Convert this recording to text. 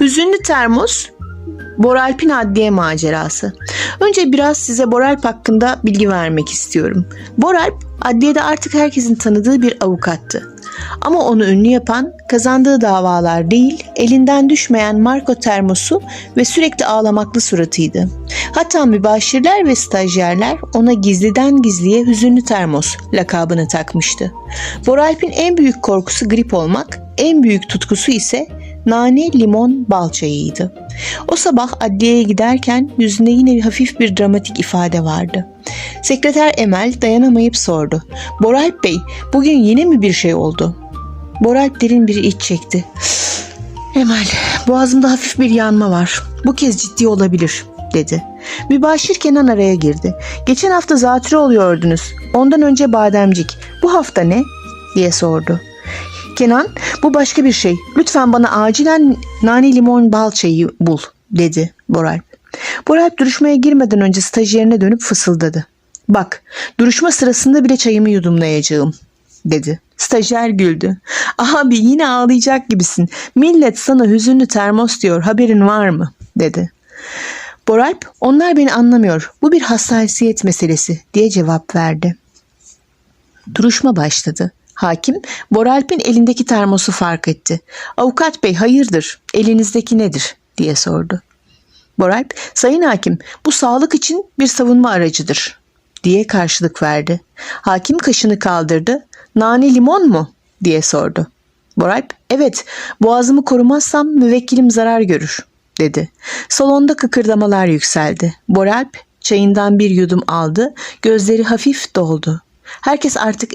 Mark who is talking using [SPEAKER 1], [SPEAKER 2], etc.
[SPEAKER 1] Hüzünlü Termos Boralp'in adliye macerası. Önce biraz size Boralp hakkında bilgi vermek istiyorum. Boralp adliyede artık herkesin tanıdığı bir avukattı. Ama onu ünlü yapan kazandığı davalar değil, elinden düşmeyen Marco Termos'u ve sürekli ağlamaklı suratıydı. Hatta mübaşirler ve stajyerler ona gizliden gizliye Hüzünlü Termos lakabını takmıştı. Boralp'in en büyük korkusu grip olmak, en büyük tutkusu ise nane, limon, bal çayıydı. O sabah adliyeye giderken yüzünde yine bir hafif bir dramatik ifade vardı. Sekreter Emel dayanamayıp sordu. Boralp Bey, bugün yine mi bir şey oldu? Boralp derin bir iç çekti. Emel, boğazımda hafif bir yanma var. Bu kez ciddi olabilir, dedi. Mübaşir Kenan araya girdi. Geçen hafta zatürre oluyordunuz. Ondan önce bademcik. Bu hafta ne? diye sordu. Kenan, bu başka bir şey. Lütfen bana acilen nane limon bal çayı bul, dedi Boralp. Boralp duruşmaya girmeden önce stajyerine dönüp fısıldadı. Bak, duruşma sırasında bile çayımı yudumlayacağım, dedi. Stajyer güldü. Abi yine ağlayacak gibisin. Millet sana hüzünlü termos diyor, haberin var mı? dedi. Boralp, onlar beni anlamıyor. Bu bir hassasiyet meselesi, diye cevap verdi. Duruşma başladı. Hakim, Boralp'in elindeki termosu fark etti. Avukat bey hayırdır, elinizdeki nedir? diye sordu. Boralp, sayın hakim bu sağlık için bir savunma aracıdır diye karşılık verdi. Hakim kaşını kaldırdı. Nane limon mu? diye sordu. Boralp, evet boğazımı korumazsam müvekkilim zarar görür dedi. Salonda kıkırdamalar yükseldi. Boralp çayından bir yudum aldı. Gözleri hafif doldu. Herkes artık